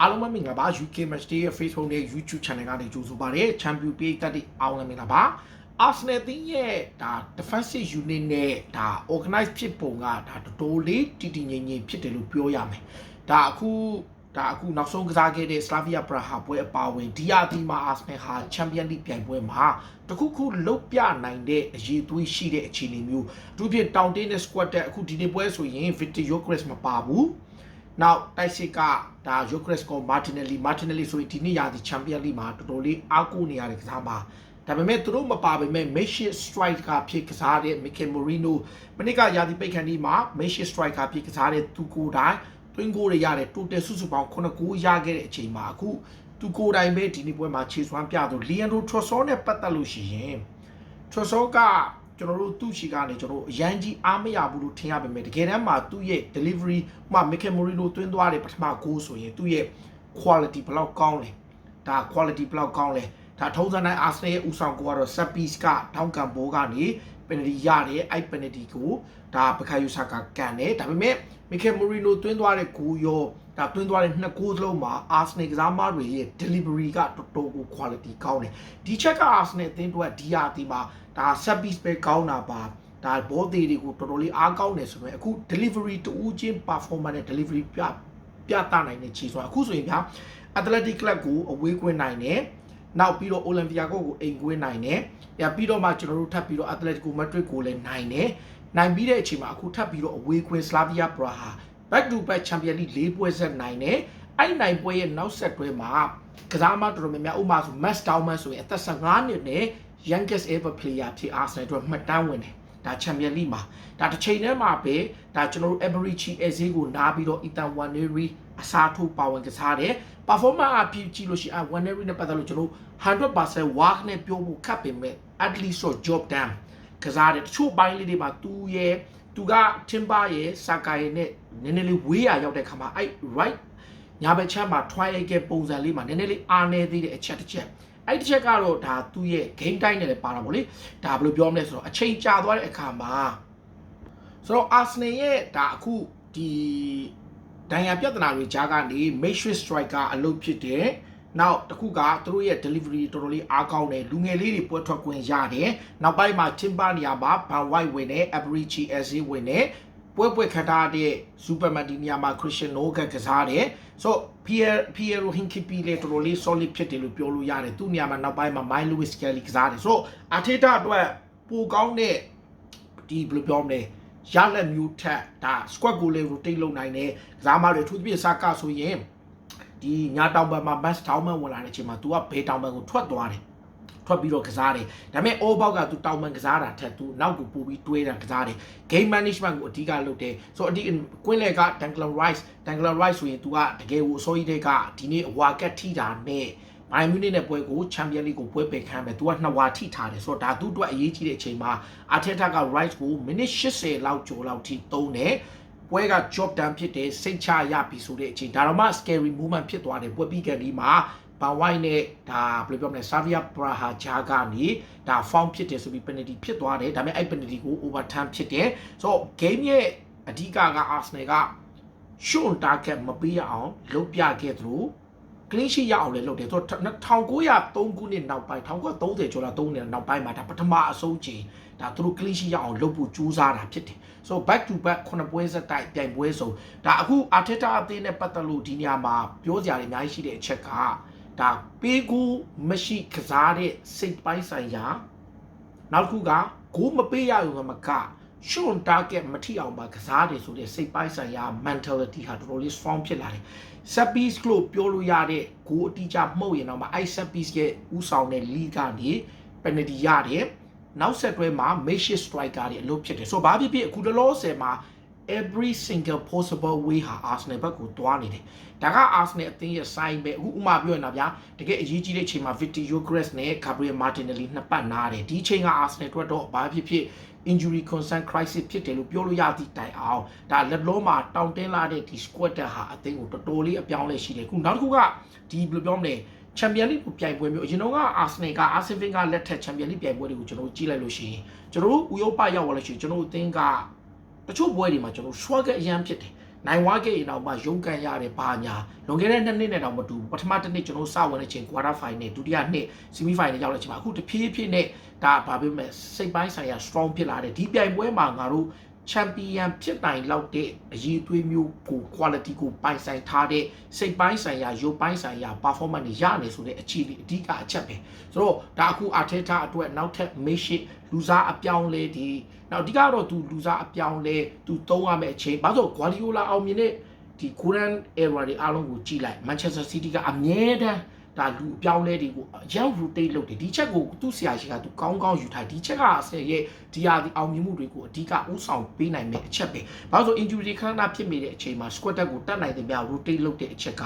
အားလုံးပဲမင်္ဂလာပါ UK Match Day ရဲ့ Facebook နဲ့ YouTube Channel ကနေကြိုဆိုပါရစေ Champion Page တက်တဲ့အားလုံးမင်္ဂလာပါ Arsenal တင်းရဲ့ဒါ defensive unit နဲ့ဒါ organize ဖြစ်ပုံကဒါတော်တော်လေးတည်တည်ငြိမ်ငြိမ်ဖြစ်တယ်လို့ပြောရမယ်ဒါအခုဒါအခုနောက်ဆုံးကစားခဲ့တဲ့ Slavia Praha ပွဲအပါအဝင်ဒီယာဒီမှာ Arsenal ဟာ Champions League ပြိုင်ပွဲမှာတခုခုလုတ်ပြနိုင်တဲ့အရေးသွေးရှိတဲ့အခြေအနေမျိုးအထူးဖြင့်တောင်တင်းတဲ့ squad တဲ့အခုဒီနေ့ပွဲဆိုရင် Victor Gyökeres မပါဘူး နောက်တိုက်စစ်ကဒါယိုခရစ်ကိုမာတင်နယ်လီမာတင်နယ်လီဆိုရင်ဒီနေ့ရာသီချန်ပီယံလိမှာတော်တော်လေးအားကိုးနေရတဲ့ကစားပါဒါပေမဲ့သူတို့မပါပေမဲ့ Messi striker ဖြစ်ကစားတဲ့ Mikel Merino မနစ်ကရာသီပိတ်ခန့်ဒီမှာ Messi striker ဖြစ်ကစားတဲ့သူကိုယ်တိုင်တွင်းကိုရရတဲ့ total စုစုပေါင်း9ဂိုးရခဲ့တဲ့အချိန်မှာအခုသူကိုယ်တိုင်ပဲဒီနေ့ပွဲမှာခြေစွမ်းပြသူ Leandro Trossard နဲ့ပတ်သက်လို့ရှိရင် Trossard က ကျွန်တော်တို့သူ့ချီကနေကျွန်တော်တို့အရန်ကြီးအားမရဘူးလို့ထင်ရပေမဲ့တကယ်တမ်းမှာသူ့ရဲ့ delivery ဥပမာ Mikel Merino တွင်းသွားတဲ့ပထမဂိုးဆိုရင်သူ့ရဲ့ quality ဘယ်လောက်ကောင်းလဲဒါ quality ဘယ်လောက်ကောင်းလဲ ဒါထုံးစံတိုင်း Arsenal ရဲ့ဦးဆောင်ကိုကတော့ set piece ကတောင်းကန်ဘောကနေ penalty ရတယ်အဲ့ penalty ကိုဒါပခါယူဆာကကန်တယ်ဒါပေမဲ့ Mikel Merino တွင်းသွားတဲ့ဂိုးရောဒါတွင်းသွားတဲ့နှစ်ဂိုးစလုံးမှာ Arsenal ကစားမတွေရဲ့ delivery ကတော်တော်ကို quality ကောင်းတယ်ဒီချက်က Arsenal အသင်းတို့ကဒီယာဒီမှာဒါ set piece ပဲကောင်းတာပါဒါဘောသေးတွေကိုတော်တော်လေးအားကောင်းတယ်ဆိုပေမဲ့အခု delivery တူးချင်း performance နဲ့ delivery ပြပြသနိုင်တဲ့ခြေစွမ်းအခုဆိုရင်ဗျာ Athletic Club ကိုအဝေးကွင်းနိုင်တယ် နောက်ပြီးတော့ Olympia ကိုကိုအိမ်ကွင်းနိုင်တယ်။ပြပြီးတော့မှကျွန်တော်တို့ထပ်ပြီးတော့ Atletico Madrid ကိုလည်းနိုင်တယ်။နိုင်ပြီးတဲ့အချိန်မှာအခုထပ်ပြီးတော့အဝေးကွင်း Slavia Praha back to back Champions League ၄ပွဲဆက်နိုင်တယ်။အဲ့နိုင်ပွဲရဲ့နောက်ဆက်တွဲမှာကစားမတော်တော်များများဥပမာဆို Max Dauman ဆိုရင်အသက်15နှစ်နဲ့ youngest ever player ဖြစ် Arsenal အတွက်မှတ်တမ်းဝင်တယ်။ဒါ Champions League မှာဒါတစ်ချိန်တည်းမှာပဲဒါကျွန်တော်တို့ Eberichi Eze ကိုနားပြီးတော့ Ethan Waneri အစားထိုးပါဝင်ကစားတယ် performance အပြည့်ကြည့်လို့ရှိရင် Waneri နဲ့ပတ်သက်လို့ကျွန်တော်100% work နဲ့ပြောဖို့ခက်ပေမဲ့ at least so job done ကစားတယ်တချို့ပိုင်းလေးတွေမှာသူရဲ့သူက Timber ရဲ့ Saka ရဲ့နဲ့နည်းနည်းလေးဝေးရရောက်တဲ့ခါမှာအဲ့ right ညာဘက်ချမ်းမှာ trial ကပုံစံလေးမှာနည်းနည်းလေးအားနေသေးတဲ့အချက်တစ်ချက်အဲ့တစ်ချက်ကတော့ဒါသူ့ရဲ့ game time နဲ့လည်းပါတာပေါ့လေဒါဘယ်လိုပြောမလဲဆိုတော့အချိန်ကြာသွားတဲ့အခါမှာဆိုတော့ Arsenal ရဲ့ဒါအခုဒီ ဒဏ်ရာပြဿနာတွေကြားကနေ Matrix Striker အလုပ်ဖြစ်တယ်နောက်တစ်ခုကသူတို့ရဲ့ delivery တော်တော်လေးအားကောင်းတယ်လူငယ်လေးတွေပွဲထွက်ခွင့်ရတယ်နောက်ပိုင်းမှာ Timber နေရာမှာ Van White ဝင်တယ် Abrichi Eze ဝင်တယ်ပွဲပွဲခထားတဲ့ Superman ဒီနေရာမှာ Christian Noga ကစားတယ်ဆို Pierre Piero Hinkipi လေတော်တော်လေး solid ဖြစ်တယ်လို့ပြောလို့ရတယ်သူ့နေရာမှာနောက်ပိုင်းမှာ Mike Lewis Kelly ကစားတယ်ဆို Arteta အတွက်ပိုကောင်းတဲ့ဒီဘယ်လိုပြောမလဲ ရလက်မျိုးထက်ဒါ squad ကိုလည်း rotate လုပ်နိုင်တယ်ကစားမတွေအထူးသဖြင့် Saka ဆိုရင်ဒီညာတောင်ပံမှာ match တောင်ပံဝင်လာတဲ့အချိန်မှာ तू ကဘေးတောင်ပံကိုထွက်သွားတယ်ထွက်ပြီးတော့ကစားတယ်ဒါပေမဲ့ all bout က तू တောင်ပံကစားတာထက် तू နောက်ကိုပို့ပြီးတွေးတာကစားတယ် game management ကိုအဓိကလုပ်တယ်ဆိုတော့အဓိကွင်းလေက Declan Rice Declan Rice ဆိုရင် तू ကတကယ်ကိုအစိုးရတဲ့ကဒီနေ့အဝါကက်ထိတာနဲ့ ဘိုင်မြူနစ်နဲ့ပွဲကိုချန်ပီယံလိကိုပွဲပယ်ခံမယ်။ तू ကနှစ်ဝါထိထားတယ်ဆိုတော့ဒါသူ့အတွက်အရေးကြီးတဲ့အချိန်မှာအာထက်တာက Rice ကိုမိနစ်80လောက်ကျော်လောက်ထိသုံးတယ်။ပွဲက job done ဖြစ်တယ်စိတ်ချရပြီဆိုတဲ့အချိန်ဒါတော့မှ scary movement ဖြစ်သွားတယ်ပွဲပြီးကန်ဒီမှာဘာဝိုင်းနဲ့ဒါဘယ်လိုပြောမလဲ Savia Praha ဂျာကနေဒါ form ဖြစ်တယ်ဆိုပြီး penalty ဖြစ်သွားတယ်ဒါပေမဲ့အဲ့ penalty ကို overturn ဖြစ်တယ်ဆိုတော့ game ရဲ့အဓိကက Arsenal က short target မပေးရအောင်လုပ်ပြခဲ့သလို clean sheet ရအောင်လည်းလုပ်တယ်ဆိုတော့1903ခုနှစ်နောက်ပိုင်း1930ကျော်လာ3နှစ်နောက်ပိုင်းမှာဒါပထမအဆုံးချိန်ဒါသူတို့ clean sheet ရအောင်လုပ်ဖို့ကြိုးစားတာဖြစ်တယ်ဆိုတော့ back to back ခုနှစ်ပွဲဆက်တိုက်ပြိုင်ပွဲဆုံးဒါအခု Arteta အသင်းနဲ့ပတ်သက်လို့ဒီနေရာမှာပြောစရာတွေအများကြီးရှိတဲ့အချက်ကဒါပေးကူမရှိကစားတဲ့စိတ်ပိုင်းဆိုင်ရာနောက်တစ်ခုကဂိုးမပေးရရုံကမက short target မထိအောင်ပါကစားတယ်ဆိုတဲ့စိတ်ပိုင်းဆိုင်ရာ mentality ဟာတော်တော်လေး strong ဖြစ်လာတယ် set piece လို့ပြောလို့ရတဲ့ဂိုးအတိအကျမှုတ်ရင်တော့မှအဲ့ set piece ရဲ့ဥဆောင်တဲ့ league ကနေ penalty ရတယ်နောက်ဆက်တွဲမှာ makeshift striker တွေအလုပ်ဖြစ်တယ်ဆိုတော့ဘာဖြစ်ဖြစ်အခုတလောဆယ်မှာ every single possible way ဟာ Arsenal ဘက်ကိုတွားနေတယ်ဒါက Arsenal အသင်းရဲ့ sign ပဲအခုဥမာပြောရင်တော့ဗျာတကယ်အရေးကြီးတဲ့အချိန်မှာ Victor Gyökeres နဲ့ Gabriel Martinelli နှစ်ပတ်နားတယ်ဒီအချိန်က Arsenal အတွက်တော့ဘာဖြစ်ဖြစ် injury concern crisis ဖြစ်တယ်လို့ပြောလို့ရသည့်တိုင်အောင်ဒါလက်လုံးမှာတောင်းတင်းလာတဲ့ဒီ squad တက်ဟာအသင်းကိုတော်တော်လေးအပြောင်းလဲရှိတယ်ခုနောက်တစ်ခုကဒီဘယ်လိုပြောမလဲချန်ပီယံလိကိုပြိုင်ပွဲမျိုးအရင်တော့ကအာဆနယ်ကအာဆင်ဗင်ကလက်ထက်ချန်ပီယံလိပြိုင်ပွဲတွေကိုကျွန်တော်တို့ကြည့်လိုက်လို့ရှိရင်ကျွန်တော်တို့ဥရောပရောက်လာလို့ရှိရင်ကျွန်တော်တို့အသင်းက တချို့ပွဲတွေမှာကျွန်တော် struggle အရန်ဖြစ်တယ်နိုင်ဝါကေရင်တော့မှရုံးကန်ရတယ်ဘာညာလွန်ခဲ့တဲ့နှစ်နှစ်နဲ့တော့မတူဘူးပထမတစ်နှစ်ကျွန်တော်စဝင်တဲ့အချိန် quarter final ဒုတိယနှစ် semi final ရောက်တဲ့အချိန်မှာအခုတဖြည်းဖြည်းနဲ့ဒါဘာဖြစ်မဲ့စိတ်ပိုင်းဆိုင်ရာ strong ဖြစ်လာတယ်ဒီပြိုင်ပွဲမှာငါတို့ champion ဖြစ်နိုင်လောက်တဲ့အရေးအသွေးမျိုးကို quality ကိုပိုင်ဆိုင်ထားတဲ့စိတ်ပိုင်းဆိုင်ရာရုပ်ပိုင်းဆိုင်ရာ performance တွေရနေဆိုတဲ့အခြေအနေအဓိကအချက်ပဲဆိုတော့ဒါအခု Arteta အတွက်နောက်ထပ် make လူစားအပြောင်းလဲဒီ နောက်အဓိကတော့သူလူစားအပြောင်းလဲသူသုံးရမယ့်အချိန်ဘာလို့ Guardiola အောင်မြင်တဲ့ဒီ Korean era တွေအားလုံးကိုကြည့်လိုက် Manchester City ကအမြဲတမ်းဒါလူအပြောင်းလဲတွေကိုအရောက် rotate လုပ်တယ်ဒီချက်ကိုသူ့ဆရာရှိကသူကောင်းကောင်းယူထားဒီချက်ကဆယ်ရဲ့ဒီဟာဒီအောင်မြင်မှုတွေကိုအဓိကဥဆောင်ပေးနိုင်မယ့်အချက်ပဲဘာလို့ဆို injury ခဏခဏဖြစ်နေတဲ့အချိန်မှာ squad တက်ကိုတက်နိုင်တဲ့များ rotate လုပ်တဲ့အချက်က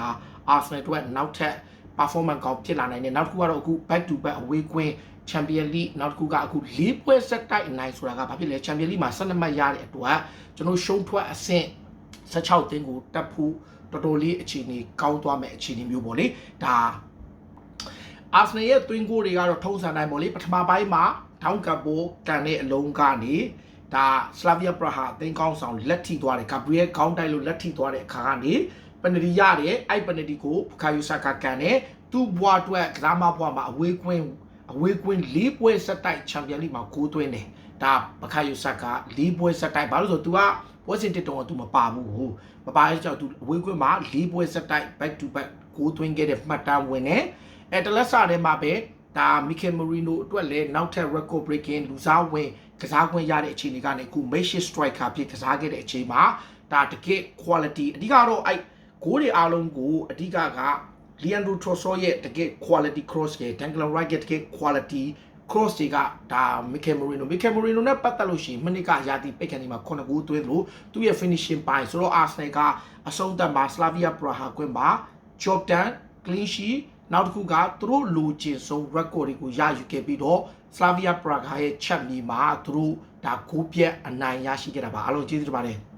Arsenal အတွက်နောက်ထပ် performance ကောင်းဖြစ်လာနိုင်တယ်နောက်တစ်ခုကတော့အခု back to back away ကွင်း Champion League နောက်တစ်ခုကအခု၄ပွဲဆက်တိုက်အနိုင်ဆိုတာကဘာဖြစ်လဲ Champion League မှာ12မှတ်ရတဲ့အတွက်ကျွန်တော်ရှုံးထွက်အဆင့်16တင်းကိုတက်ဖို့တော်တော်လေးအခြေအနေကောင်းသွားမဲ့အခြေအနေမျိုးပေါ့လေဒါအာဆနယ်ရဲ့တွင်းကိုတွေကတော့ထုံးစံတိုင်းပေါ့လေပထမပိုင်းမှာထောင်းကပ်ပိုကန်တဲ့အလုံးကနေဒါစလာဗီယာပရာဟာအသင်းကောင်းဆောင်လက်ထိသွားတယ်ဂါဘရီယယ်ခေါင်းတိုက်လို့လက်ထိသွားတဲ့အခါကနေပနဒီရတယ်အဲ့ပနဒီကိုဖခါယူဆာကာကန်နဲ့သူ့ဘွားအတွက်ကစားမဘွားမှာအဝေးကွင်း အဝေးကွင်း၄ပွဲဆက်တိုက်ချန်ပီယံလိမှာကိုးသွင်းတယ်ဒါပခါယူဆာကာ၄ပွဲဆက်တိုက်ဘာလို့ဆို तू ကပွဲစဉ်တစ်တုံးက तू မပါဘူးဟိုမပါတဲ့ကြောင့် तू အဝေးကွင်းမှာ၄ပွဲဆက်တိုက် back to back ကိုးသွင်းခဲ့တဲ့မှတ်တမ်းဝင်တယ်အဲတလက်စာထဲမှာပဲဒါမီကယ်မရီနိုအတွက်လည်းနောက်ထပ် record breaking လူစားဝင်ကစားခွင့်ရတဲ့အခြေအနေကနေအခု Messi striker ဖြစ်ကစားခဲ့တဲ့အချိန်မှာဒါတကယ် quality အဓိကတော့အဲ့ဂိုးတွေအားလုံးကိုအဓိကက Leandro Trossard ရဲ့တကယ် quality cross ရဲ့ Declan Rice ရဲ့တကယ် quality cross တွေကဒါ Mikel Merino Mikel Merino နဲ့ပတ်သက်လို့ရှိရင်မိနစ်ကရာတီပိတ်ခဏဒီမှာ9ဂိုးသွင်းလို့သူ့ရဲ့ finishing ပိုင်းဆိုတော့ Arsenal ကအဆုံးသတ်မှာ Slavia Praha ကွင်းမှာ Jordan clean sheet နောက်တစ်ခုကသူတို့လိုချင်ဆုံး record တွေကိုရယူခဲ့ပြီးတော့ Slavia Praha ရဲ့ချက်မြေမှာသူတို့ဒါဂိုးပြက်အနိုင်ရရှိခဲ့တာပါအားလုံးကျေးဇူးတင်ပါတယ်